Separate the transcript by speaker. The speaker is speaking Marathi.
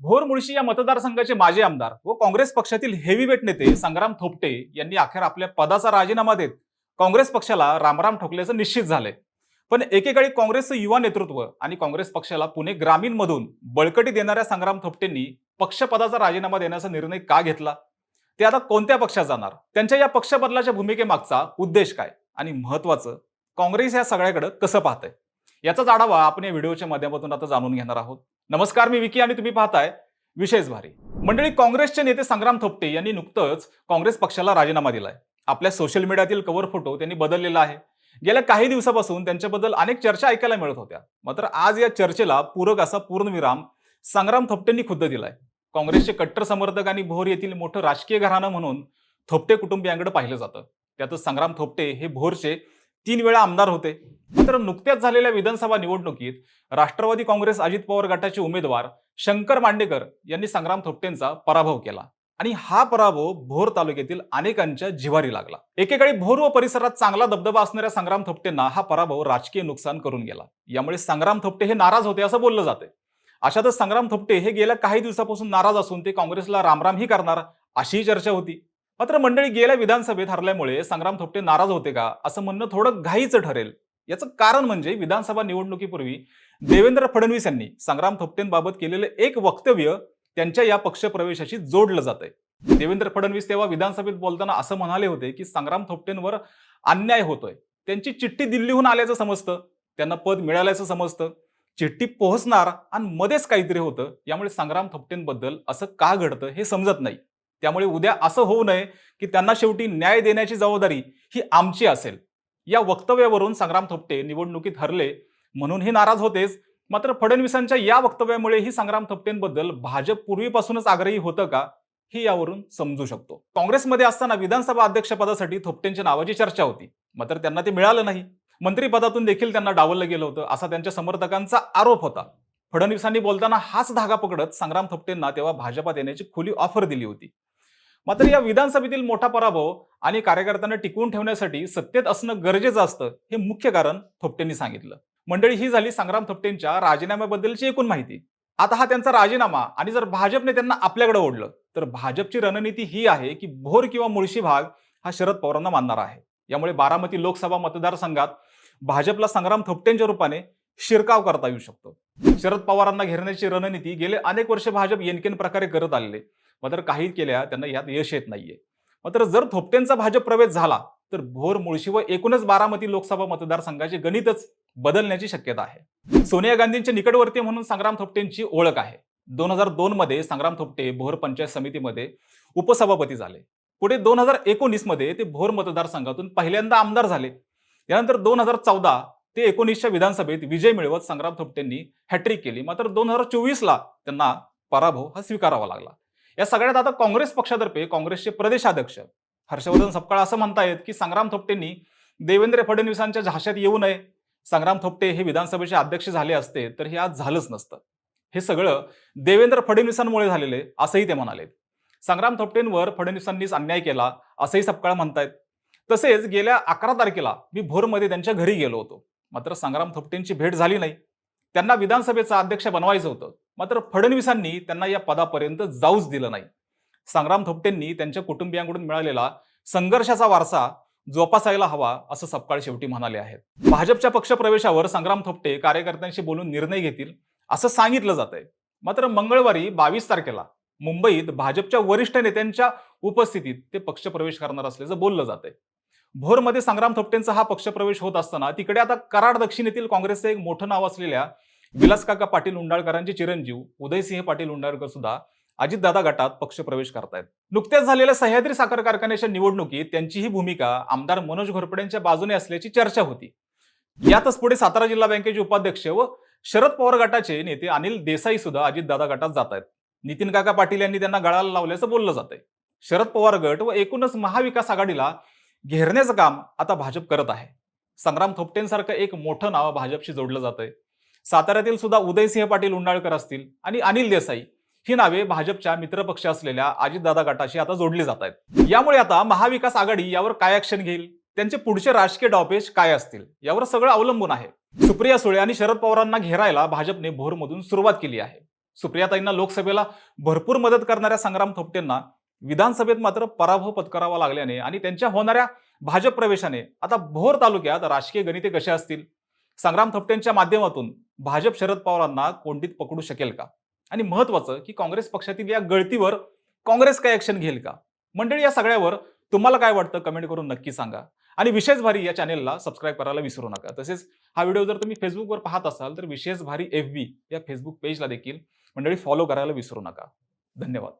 Speaker 1: भोर मुळशी या मतदारसंघाचे माजी आमदार व काँग्रेस पक्षातील हेवीवेट नेते संग्राम थोपटे यांनी अखेर आपल्या पदाचा राजीनामा देत काँग्रेस पक्षाला रामराम ठोकल्याचं निश्चित झालंय. पण एकेकाळी काँग्रेसचं युवा नेतृत्व आणि काँग्रेस पक्षाला पुणे ग्रामीणमधून बळकटी देणाऱ्या संग्राम थोपटेंनी पक्षपदाचा राजीनामा देण्याचा निर्णय का घेतला? ते आता कोणत्या पक्षात जाणार? त्यांच्या या पक्षबदलाच्या भूमिकेमागचा उद्देश काय? आणि महत्वाचं काँग्रेस या सगळ्याकडे कसं पाहतंय? याचाच आढावा आपण या व्हिडिओच्या माध्यमातून आता जाणून घेणार आहोत. नमस्कार मी विकी आणि तुम्ही पाहताय विशेष भारी. मंडळी काँग्रेसचे नेते संग्राम थोपटे यांनी नुकतंच काँग्रेस पक्षाला राजीनामा दिलाय. आपल्या सोशल मीडियातील कव्हर फोटो त्यांनी बदललेला आहे. गेल्या काही दिवसापासून त्यांच्याबद्दल अनेक चर्चा ऐकायला मिळत होत्या. मात्र आज या चर्चेला पूरक असा पूर्णविराम संग्राम थोपटेंनी खुद्द दिलाय. काँग्रेसचे कट्टर समर्थक आणि भोर येथील मोठं राजकीय घराणं म्हणून थोपटे कुटुंबियांकडे पाहिलं जातं. त्यातच संग्राम थोपटे हे भोरचे तीन वेळा आमदार होते. तर नुकत्याच झालेल्या विधानसभा निवडणुकीत राष्ट्रवादी काँग्रेस अजित पवार गटाचे उमेदवार शंकर मांडेकर यांनी संग्राम थोपटेंचा पराभव केला. आणि हा पराभव भोर तालुक्यातील अनेकांच्या जिव्हारी लागला. एकेकाळी भोर व परिसरात चांगला दबदबा असणाऱ्या संग्राम थोपटेंना हा पराभव राजकीय नुकसान करून गेला. यामुळे संग्राम थोपटे हे नाराज होते असं बोललं जाते अशातच संग्राम थोपटे हे गेल्या काही दिवसापासून नाराज असून ते काँग्रेसला रामरामही करणार अशीही चर्चा होती. मात्र मंडळी गेल्या विधानसभेत हरल्यामुळे संग्राम थोपटे नाराज होते का असं म्हणणं थोडं घाईचं ठरेल. याचं कारण म्हणजे विधानसभा निवडणुकीपूर्वी देवेंद्र फडणवीस यांनी संग्राम थोपटेंबाबत केलेलं एक वक्तव्य त्यांच्या या पक्षप्रवेशाशी जोडलं जात आहे देवेंद्र फडणवीस तेव्हा विधानसभेत बोलताना असं म्हणाले होते की संग्राम थोपटेंवर अन्याय होतोय. त्यांची चिठ्ठी दिल्लीहून आल्याचं समजतं. त्यांना पद मिळाल्याचं समजतं. चिठ्ठी पोहोचणार आणि मध्येच काहीतरी होतं. यामुळे संग्राम थोपटेंबद्दल असं का घडतं हे समजत नाही. त्यामुळे उद्या असं होऊ नये की त्यांना शेवटी न्याय देण्याची जबाबदारी ही आमची असेल. या वक्तव्यावरून संग्राम थोपटे निवडणुकीत हरले म्हणून हे नाराज होतेच. मात्र फडणवीसांच्या या वक्तव्यामुळे ही संग्राम थोपटेंबद्दल भाजप पूर्वीपासूनच आग्रही होतं का हे यावरून समजू शकतो. काँग्रेसमध्ये असताना विधानसभा अध्यक्षपदासाठी थोपटेंच्या नावाची चर्चा होती. मात्र त्यांना ते मिळालं नाही. मंत्रिपदातून देखील त्यांना डावललं गेलं होतं असा त्यांच्या समर्थकांचा आरोप होता. फडणवीसांनी बोलताना हाच धागा पकडत संग्राम थोपटेंना तेव्हा भाजपात येण्याची खुली ऑफर दिली होती. मात्र या विधानसभेतील मोठा पराभव आणि कार्यकर्त्यांना टिकवून ठेवण्यासाठी सत्तेत असणं गरजेचं असतं हे मुख्य कारण थोपटेंनी सांगितलं. मंडळी ही झाली संग्राम थोपटेंच्या राजीनाम्याबद्दलची एकूण माहिती. आता हा त्यांचा राजीनामा आणि जर भाजपने त्यांना आपल्याकडे ओढलं तर भाजपची रणनीती ही आहे की भोर किंवा मुळशी भाग हा शरद पवारांना मानणार आहे. यामुळे बारामती लोकसभा मतदारसंघात भाजपला संग्राम थोपटेंच्या रूपाने शिरकाव करता येऊ शकतो. शरद पवारांना घेरण्याची रणनीती गेले अनेक वर्ष भाजप येनकेन प्रकारे करत आलेले. मात्र काही केल्या त्यांना यात यश येत नाहीये. मात्र जर थोपटेंचा भाजप प्रवेश झाला तर भोर मुळशी व एकूणच बारामती लोकसभा मतदारसंघाचे गणितच बदलण्याची शक्यता आहे. सोनिया गांधींचे निकटवर्ती म्हणून संग्राम थोपटेंची ओळख आहे. दोन हजार दोन मध्ये संग्राम थोपटे भोर पंचायत समितीमध्ये उपसभापती झाले. पुढे दोन हजार एकोणीसमध्ये ते भोर मतदारसंघातून पहिल्यांदा आमदार झाले. यानंतर दोन हजार चौदा ते एकोणीसच्या विधानसभेत विजय मिळवत संग्राम थोपटेंनी हॅट्रिक केली. मात्र दोन हजार चोवीसला त्यांना पराभव हा स्वीकारावा लागला. या सगळ्यात आता काँग्रेस पक्षातर्फे काँग्रेसचे प्रदेशाध्यक्ष हर्षवर्धन सपकाळ असं म्हणतायत की संग्राम थोपटेंनी देवेंद्र फडणवीसांच्या झाशात येऊ नये. संग्राम थोपटे हे विधानसभेचे अध्यक्ष झाले असते तर हे आज झालंच नसतं. हे सगळं देवेंद्र फडणवीसांमुळे झालेले असंही ते म्हणाले. संग्राम थोपटेंवर फडणवीसांनीच अन्याय केला असंही सपकाळ म्हणतायत. तसेच गेल्या अकरा तारखेला मी भोरमध्ये त्यांच्या घरी गेलो होतो. मात्र संग्राम थोपटेंची भेट झाली नाही. त्यांना विधानसभेचा अध्यक्ष बनवायचं होतं. मात्र फडणवीसांनी त्यांना या पदापर्यंत जाऊच दिलं नाही. संग्राम थोपटेंनी त्यांच्या कुटुंबियांकडून मिळालेला संघर्षाचा वारसा जोपासायला हवा असं सपकाळ शेवटी म्हणाले आहेत. भाजपच्या पक्षप्रवेशावर संग्राम थोपटे कार्यकर्त्यांशी बोलून निर्णय घेतील असं सांगितलं जात आहे मात्र मंगळवारी बावीस तारखेला मुंबईत भाजपच्या वरिष्ठ नेत्यांच्या उपस्थितीत ते पक्षप्रवेश करणार असल्याचं बोललं जात आहे भोरमध्ये संग्राम थोपटेंचा हा पक्षप्रवेश होत असताना तिकडे आता कराड दक्षिणेतील काँग्रेसचं एक मोठं नाव असलेल्या विलासकाका पाटील उंडाळकरांचे चिरंजीव उदयसिंह पाटील उंडाळकर सुद्धा अजितदादा गटात पक्षप्रवेश करतायत. नुकत्याच झालेल्या सह्याद्री साखर कारखान्याच्या निवडणुकीत त्यांची ही भूमिका आमदार मनोज घोरपडेंच्या बाजूने असल्याची चर्चा होती. यातच पुढे सातारा जिल्हा बँकेचे उपाध्यक्ष व शरद पवार गटाचे नेते अनिल देसाई सुद्धा अजितदादा गटात जात आहेत नितीन काका पाटील यांनी त्यांना गळाला लावल्याचं बोललं जात आहे शरद पवार गट व एकूणच महाविकास आघाडीला घेरण्याचं काम आता भाजप करत आहे. संग्राम थोपटेंसारखं एक मोठं नाव भाजपशी जोडलं जात आहे साताऱ्यातील सुद्धा उदयसिंह पाटील उंडाळकर असतील आणि अनिल देसाई ही नावे भाजपच्या मित्रपक्ष असलेल्या अजितदादा गटाशी आता जोडली जात आहेत यामुळे आता महाविकास आघाडी यावर काय ऍक्शन घेईल? त्यांचे पुढचे राजकीय डॉपेज काय असतील? यावर सगळं अवलंबून आहे. सुप्रिया सुळे आणि शरद पवारांना घेरायला भाजपने भोरमधून सुरुवात केली आहे. सुप्रियाताईंना लोकसभेला भरपूर मदत करणाऱ्या संग्राम थोपटेंना विधानसभेत मात्र पराभव पत्करावा लागल्याने आणि त्यांच्या होणाऱ्या भाजप प्रवेशाने आता भोर तालुक्यात राजकीय गणिते कशा असतील? संग्राम थपट्यांच्या माध्यमातून भाजप शरद पवारांना कोंडीत पकडू शकेल का? आणि महत्वाचं की काँग्रेस पक्षातील या गळतीवर काँग्रेस काय ऍक्शन घेईल का? मंडळी या सगळ्यावर तुम्हाला काय वाटतं? कमेंट करून नक्की सांगा. आणि विशेष भारी या चॅनेलला सबस्क्राईब करायला विसरू नका. तसेच हा व्हिडिओ जर तुम्ही फेसबुकवर पाहत असाल तर विशेष भारी एफ बी या फेसबुक पेजला देखील मंडळी फॉलो करायला विसरू नका. धन्यवाद.